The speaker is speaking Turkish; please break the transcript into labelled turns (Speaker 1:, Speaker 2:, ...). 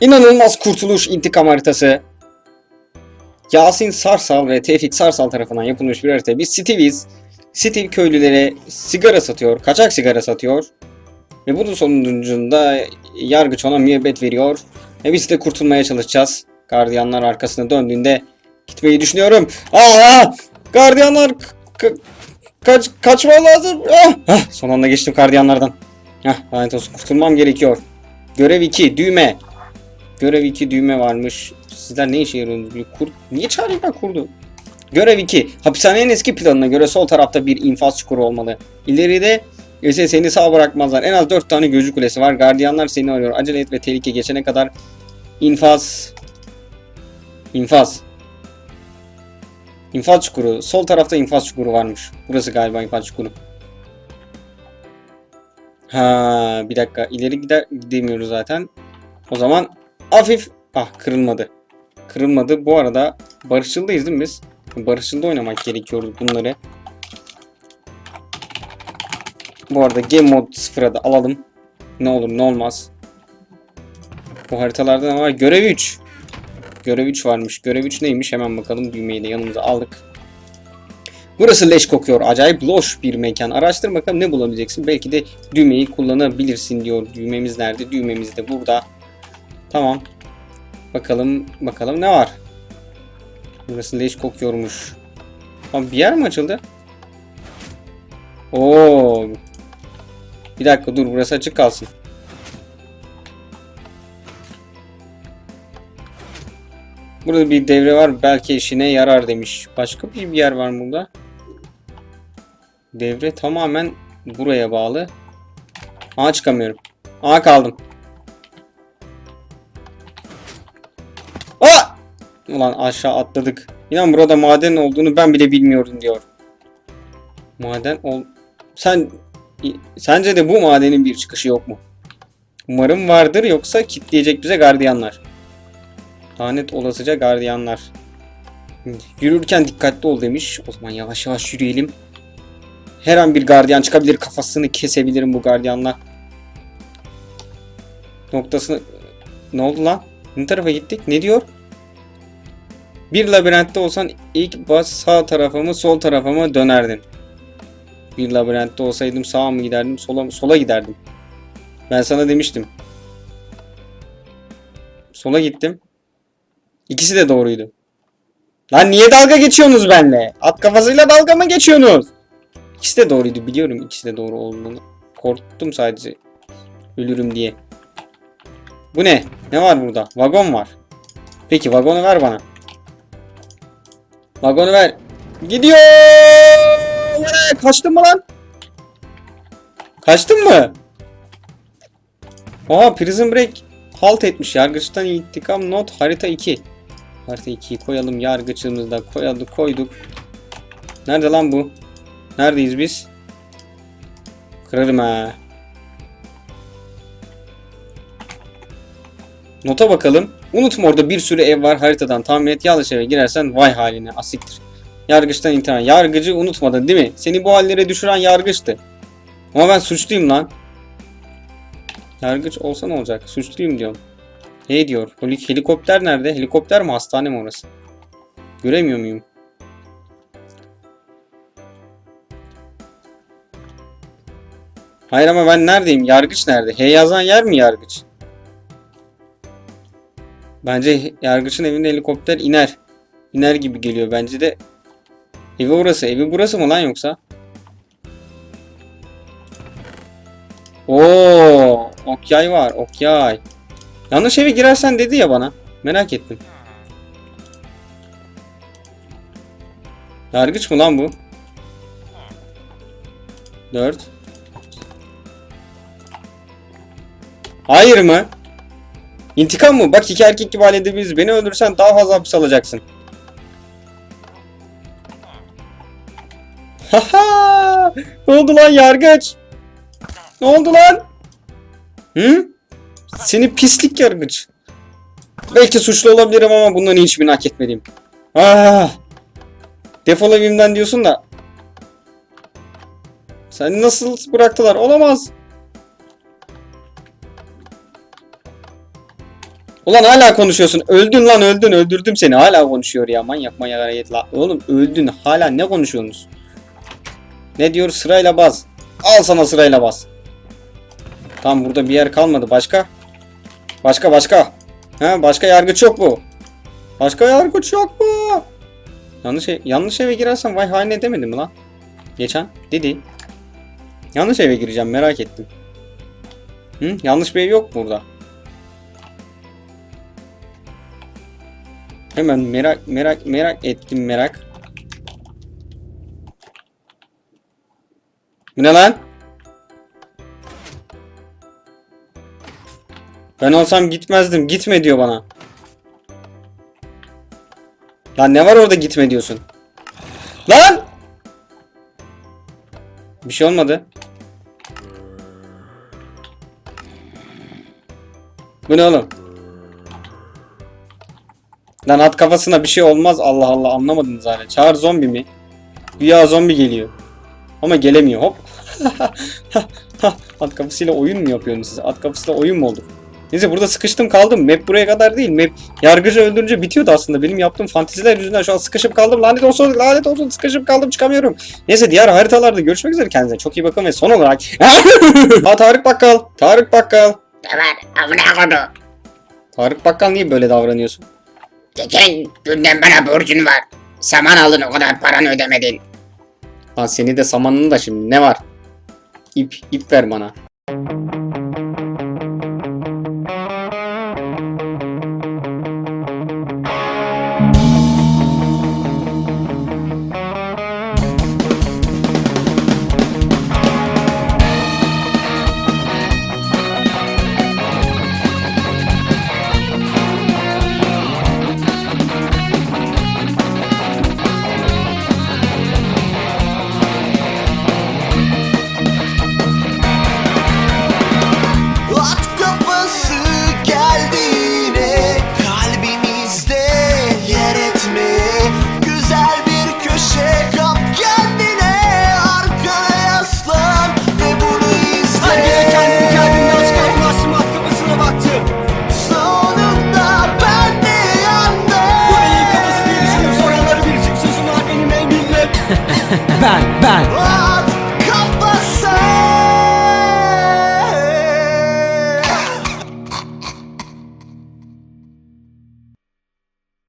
Speaker 1: İnanılmaz kurtuluş intikam haritası. Yasin Sarsal ve Tevfik Sarsal tarafından yapılmış bir harita. Biz Steve'iz. Steve köylülere sigara satıyor, kaçak sigara satıyor. Ve bunun sonucunda yargıç ona müebbet veriyor. Ve biz de kurtulmaya çalışacağız. Gardiyanlar arkasına döndüğünde gitmeyi düşünüyorum. Aa! Gardiyanlar ka- kaç kaçmam lazım. Ah! Ah! Son anda geçtim gardiyanlardan. Hah, lanet olsun kurtulmam gerekiyor. Görev 2 düğme. Görev 2 düğme varmış. Sizler ne işe yarıyorsunuz? Kurt... Niye çağırayım ben kurdu? Görev 2. Hapishanenin eski planına göre sol tarafta bir infaz çukuru olmalı. İleride ise seni sağ bırakmazlar. En az 4 tane gözcü kulesi var. Gardiyanlar seni arıyor. Acele et ve tehlike geçene kadar infaz infaz infaz çukuru. Sol tarafta infaz çukuru varmış. Burası galiba infaz çukuru. Ha, bir dakika. İleri gider gidemiyoruz zaten. O zaman hafif ah kırılmadı. Kırılmadı. Bu arada barışçıldayız değil mi biz? Barışçılda oynamak gerekiyor bunları. Bu arada game mode sıfıra da alalım. Ne olur ne olmaz. Bu haritalarda ne var? Görev 3. Görev 3 varmış. Görev 3 neymiş? Hemen bakalım. Düğmeyi de yanımıza aldık. Burası leş kokuyor. Acayip loş bir mekan. Araştır bakalım ne bulabileceksin. Belki de düğmeyi kullanabilirsin diyor. Düğmemiz nerede? Düğmemiz de burada. Tamam. Bakalım bakalım ne var? Burası leş kokuyormuş. Ama bir yer mi açıldı? Oo. Bir dakika dur burası açık kalsın. Burada bir devre var belki işine yarar demiş. Başka bir yer var mı burada? Devre tamamen buraya bağlı. Aa çıkamıyorum. Aa kaldım. Aa! Ulan aşağı atladık. İnan burada maden olduğunu ben bile bilmiyordum diyor. Maden ol... Sen... Sence de bu madenin bir çıkışı yok mu? Umarım vardır yoksa kitleyecek bize gardiyanlar. Lanet olasıca gardiyanlar. Yürürken dikkatli ol demiş. O zaman yavaş yavaş yürüyelim. Her an bir gardiyan çıkabilir. Kafasını kesebilirim bu gardiyanla. Noktasını... Ne oldu lan? Ne tarafa gittik? Ne diyor? Bir labirentte olsan ilk bas sağ tarafa mı sol tarafa mı dönerdin? Bir labirentte olsaydım sağa mı giderdim sola mı? Sola giderdim. Ben sana demiştim. Sola gittim. İkisi de doğruydu. Lan niye dalga geçiyorsunuz benimle? At kafasıyla dalga mı geçiyorsunuz? İkisi de doğruydu biliyorum ikisi de doğru olduğunu. Korktum sadece. Ölürüm diye. Bu ne? Ne var burada? Vagon var. Peki vagonu ver bana. Vagonu ver. Gidiyor. Kaçtın mı lan? Kaçtın mı? Oha Prison Break halt etmiş. Yargıçtan intikam not harita 2. Harita 2'yi koyalım. Yargıçımızı da koyalım, koyduk. Nerede lan bu? Neredeyiz biz? Kırarım ha. Nota bakalım. Unutma orada bir sürü ev var haritadan tahmin et yanlış eve girersen vay haline asiktir. Yargıçtan intihar. Yargıcı unutmadın değil mi? Seni bu hallere düşüren yargıçtı. Ama ben suçluyum lan. Yargıç olsa ne olacak? Suçluyum diyorum. Hey diyor. Heli- Helikopter nerede? Helikopter mi hastane mi orası? Göremiyor muyum? Hayır ama ben neredeyim? Yargıç nerede? H yazan yer mi yargıç? Bence yargıçın evinde helikopter iner. İner gibi geliyor bence de. Evi orası. Evi burası mı lan yoksa? Oo, okyay var. Okyay. Yanlış eve girersen dedi ya bana. Merak ettim. Yargıç mı lan bu? 4 Hayır mı? İntikam mı? Bak iki erkek gibi halledebiliriz. Beni öldürürsen daha fazla hapis alacaksın. Haha! ne oldu lan yargıç? Ne oldu lan? Hı? Seni pislik yargıç. Belki suçlu olabilirim ama bunların hiçbirini hak etmeliyim. Ah! Defol evimden diyorsun da. Sen nasıl bıraktılar? Olamaz. Ulan hala konuşuyorsun. Öldün lan öldün. Öldürdüm seni. Hala konuşuyor ya. Manyak manyak hareket la. Oğlum öldün. Hala ne konuşuyorsunuz? Ne diyor? Sırayla bas. Al sana sırayla bas. Tamam burada bir yer kalmadı. Başka? Başka başka. Ha başka yargıç yok bu. Başka yargıç yok mu? Yanlış ev, yanlış eve girersem vay haline demedim mi lan? Geçen dedi. Yanlış eve gireceğim merak ettim. Hı? Yanlış bir ev yok mu burada? Hemen merak merak merak ettim merak. Bu ne lan? Ben olsam gitmezdim. Gitme diyor bana. Lan ne var orada gitme diyorsun. Lan! Bir şey olmadı. Bu ne oğlum? Lan at kafasına bir şey olmaz Allah Allah anlamadınız zaten. Çağır zombi mi? Güya zombi geliyor. Ama gelemiyor hop. at kafasıyla oyun mu yapıyorsunuz siz? At kafasıyla oyun mu olduk? Neyse burada sıkıştım kaldım. Map buraya kadar değil. Map yargıcı öldürünce bitiyordu aslında. Benim yaptığım fanteziler yüzünden şu an sıkışıp kaldım. Lanet olsun, lanet olsun sıkışıp kaldım çıkamıyorum. Neyse diğer haritalarda görüşmek üzere kendinize. Çok iyi bakın ve son olarak... Aa Tarık Bakkal. Tarık Bakkal.
Speaker 2: Amına kodu.
Speaker 1: Tarık Bakkal niye böyle davranıyorsun?
Speaker 2: Geçen günden bana borcun var. Saman aldın o kadar paranı ödemedin.
Speaker 1: Lan seni de samanın da şimdi ne var? İp, ip ver bana.
Speaker 3: Bu beyin